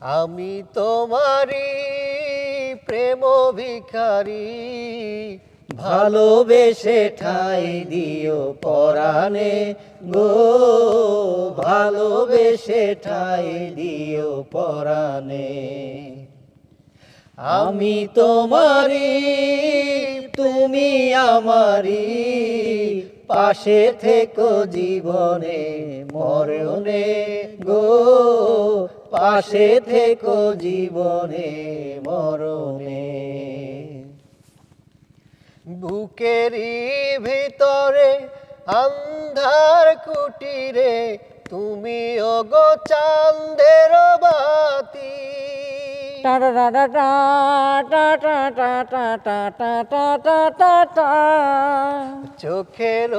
আমি তোমারি প্রেম ভিখারি, ভালোবেসে ঠাই দিও পরাণে গো, ভালোবেসে ঠাই দিও পরাণে। আমি তোমারি তুমি আমারি পাশে থেকো জীবনে, মরণে গো পাশে থেকো জীবনে, মরণে। বুকেরই ভিতরে আন্ধার কুটিরে, তুমি ওগো চান্দের বাতি। চোখের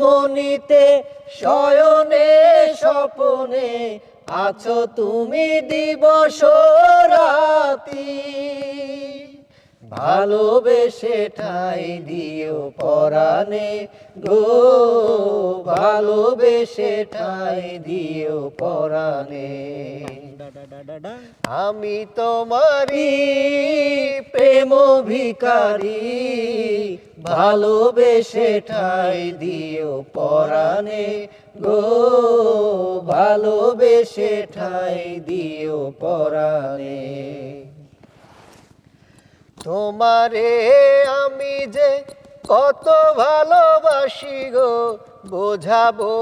মনিতে শয়নে, স্বপনে আছো তুমি দিবস রাতি ভালোবেসে ঠাই দিও পরাণে গো। ভালোবেসে ঠাই দিও পরাণে। আমি তোমারি প্রেম ভিকারি ভালোবেসে ঠাই দিও পরাণে গো ভালোবেসে ঠাই দিও পরাণে তোমারে আমি যে কত ভালোবাসি গো বোঝাবো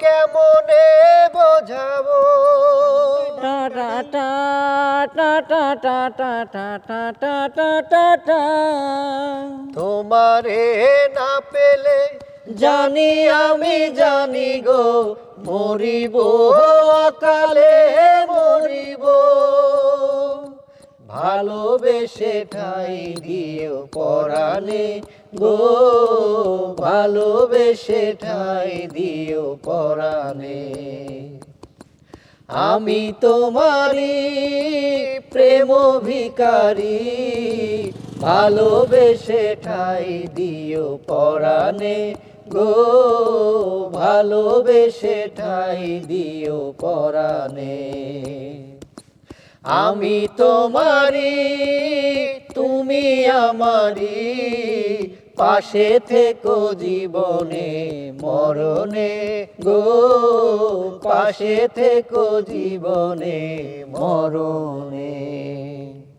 কেমনে বোঝাবো তোমারে না পেলে, জানি আমি জানি গো, মরিব অকালে, মরিব। ভালোবেসে ঠাই দিও পরাণে গো, ভালোবেসে ঠাই দিও পরাণে। আমি তোমারি প্রেম ভিকারি ভালোবেসে ঠাই দিও পরাণে গো। ভালোবেসে ঠাই দিও পরাণে। আমি তোমারি তুমি আমারি পাশে থেকো জীবনে, মরণে গো। পাশে থেকো জীবনে, মরণে।